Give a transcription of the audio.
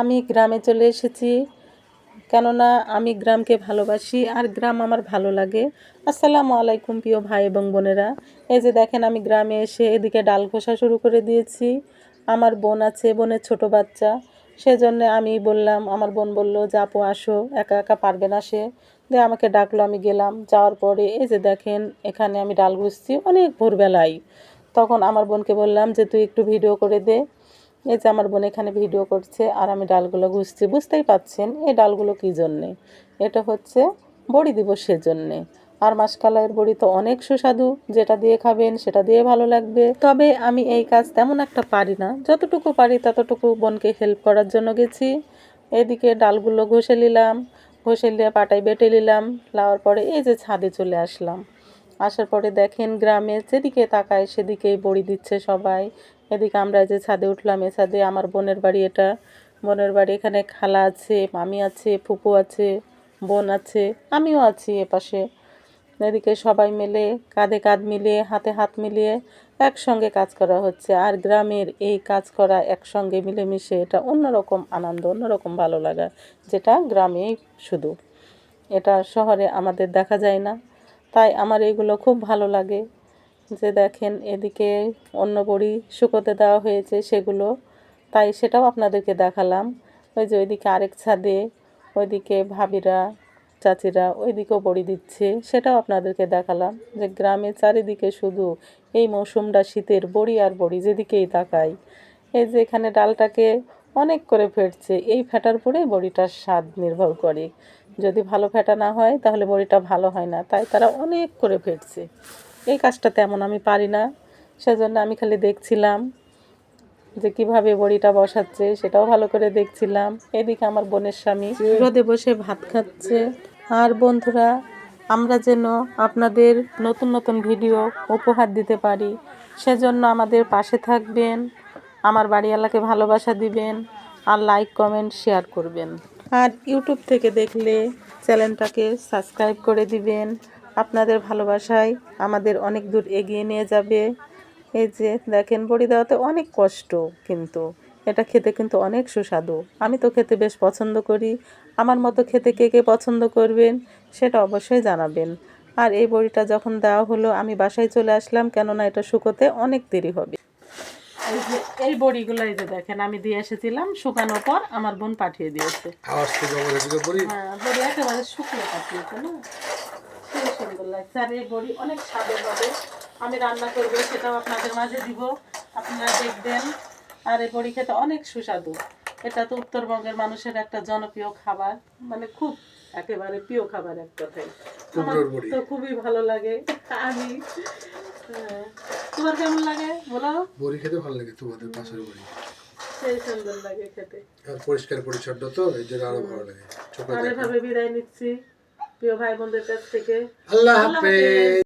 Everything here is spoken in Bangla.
আমি গ্রামে চলে এসেছি। কেননা আমি গ্রামকে ভালোবাসি আর গ্রাম আমার ভালো লাগে। আসসালামু আলাইকুম প্রিয় ভাই এবং বোনেরা। এই যে দেখেন আমি গ্রামে এসে এদিকে ডাল ঘষা শুরু করে দিয়েছি। আমার বোন আছে, বোনের ছোট বাচ্চা। সেজন্য আমি বললাম, আমার বোন বলল, যে আপু, আসো। একা একা পারবে না সে। দিয়ে আমাকে ডাকলো, আমি গেলাম। যাওয়ার পরে এই যে দেখেন, এখানে আমি ডাল ঘুষছি অনেক ভোরবেলায়। তখন আমার বোনকে বললাম, যে তুই একটু ভিডিও করে দে। এই যে আমার বোন এখানে ভিডিও করছে আর আমি ডালগুলো ঘুষছি, বুঝতেই পাচ্ছেন এই ডালগুলো কী জন্যে? এটা হচ্ছে বড়ি দিবসের জন্যে আর মাসকালাইয়ের বড়ি তো অনেক সুস্বাদু, যেটা দিয়ে খাবেন সেটা দিয়ে ভালো লাগবে। তবে আমি এই কাজ তেমন একটা পারি না, যতটুকু পারি ততটুকু বোনকে হেল্প করার জন্য গেছি। এদিকে ডালগুলো ঘষে নিলাম, ঘষে নিয়ে পাটায় বেটে নিলাম লাওয়ার পরে এই যে ছাদে চলে আসলাম। আসার পরে দেখেন গ্রামে যেদিকে তাকায় সেদিকেই বড়ি দিচ্ছে সবাই। এদিকে আমরা যে ছাদে উঠলাম, এ ছাদে আমার বোনের বাড়ি এটা। বোনের বাড়ি এখানে খালা আছে, মামি আছে, ফুপু আছে, বোন আছে, আমিও আছি এপাশে এদিকে সবাই মিলে, কাঁধে কাঁধ মিলিয়ে, হাতে হাত মিলিয়ে একসঙ্গে কাজ করা হচ্ছে। আর গ্রামের এই কাজ করা একসঙ্গে মিলেমিশে এটা অন্যরকম আনন্দ, অন্যরকম ভালো লাগা, যেটা গ্রামেই শুধু। এটা শহরে আমাদের দেখা যায় না। তাই আমার এইগুলো খুব ভালো লাগে। যে দেখেন এদিকে অন্য বড়ি শুকোতে দেওয়া হয়েছে সেগুলো, তাই সেটাও আপনাদেরকে দেখালাম। ওই যে ওইদিকে আরেক ছাদে, ওইদিকে ভাবিরা, চাচিরা ওইদিকেও বড়ি দিচ্ছে, সেটাও আপনাদেরকে দেখালাম যে গ্রামের চারিদিকে শুধু এই মৌসুমটা শীতের বড়ি আর বড়ি যেদিকেই তাকাই। এই যে এখানে ডালটাকে অনেক করে ফেটছে, এই ফেটার পরেই বড়িটার স্বাদ নির্ভর করে। যদি ভালো ফেটা না হয়, তাহলে বড়িটা ভালো হয় না, তাই তারা অনেক করে ফেটছে। এই কাজটা তেমন আমি পারি না। সেজন্য আমি খালি দেখছিলাম যে কীভাবে বড়িটা বসাচ্ছে, সেটাও ভালো করে দেখছিলাম। এদিকে আমার বোনের স্বামী রোদে বসে ভাত খাচ্ছে। আর বন্ধুরা, আমরা যেন আপনাদের নতুন নতুন ভিডিও উপহার দিতে পারি, সেজন্য আমাদের পাশে থাকবেন, আমার বাড়িওয়ালাকে ভালোবাসা দিবেন আর লাইক কমেন্ট শেয়ার করবেন। আর ইউটিউব থেকে দেখলে চ্যানেলটাকে সাবস্ক্রাইব করে দিবেন। আপনাদের ভালোবাসায় আমাদের অনেক দূর এগিয়ে নিয়ে যাবে। এই যে দেখেন বড়ি দেওয়াতে অনেক কষ্ট কিন্তু। এটা খেতে কিন্তু অনেক সুস্বাদু। আমি তো খেতে বেশ পছন্দ করি। আমার মতো খেতে কে কে পছন্দ করবেন সেটা অবশ্যই জানাবেন। আর এই বড়িটা যখন দেওয়া হলো আমি বাসায় চলে আসলাম কেননা এটা শুকোতে অনেক দেরি হবে। এই বড়িগুলো এই যে দেখেন আমি দিয়ে এসেছিলাম শুকানোর পর আমার বোন পাঠিয়ে দিয়েছে। হ্যাঁ বড়ি একেবারে শুকিয়ে পাঠিয়েছে না? লাগছে আর এই বড়ি অনেক স্বাদের হবে। আমি রান্না করব সেটাও আপনাদের মাঝে দিব। আপনারা দেখবেন আর এই বড়ি খেতে অনেক সুস্বাদু। এটা তো উত্তরবঙ্গের মানুষের একটা জনপ্রিয় খাবার মানে খুব একেবারে প্রিয় খাবার এক কথায়। তো খুবই ভালো লাগে আমি হ্যাঁ। তোমার কেমন লাগে? বলো। বড়ি খেতে ভালো লাগে তোমাদের পাশের বড়ি। সেই সুন্দর লাগে খেতে। আর পরিষ্কার পরিচ্ছন্ন তো এই জন্য আরও ভালো লাগে। আর এভাবে বিদায় নিচ্ছি। প্রিয় ভাই বোনদের কাছ থেকে। আল্লাহ আল্লাহ হাফেজ।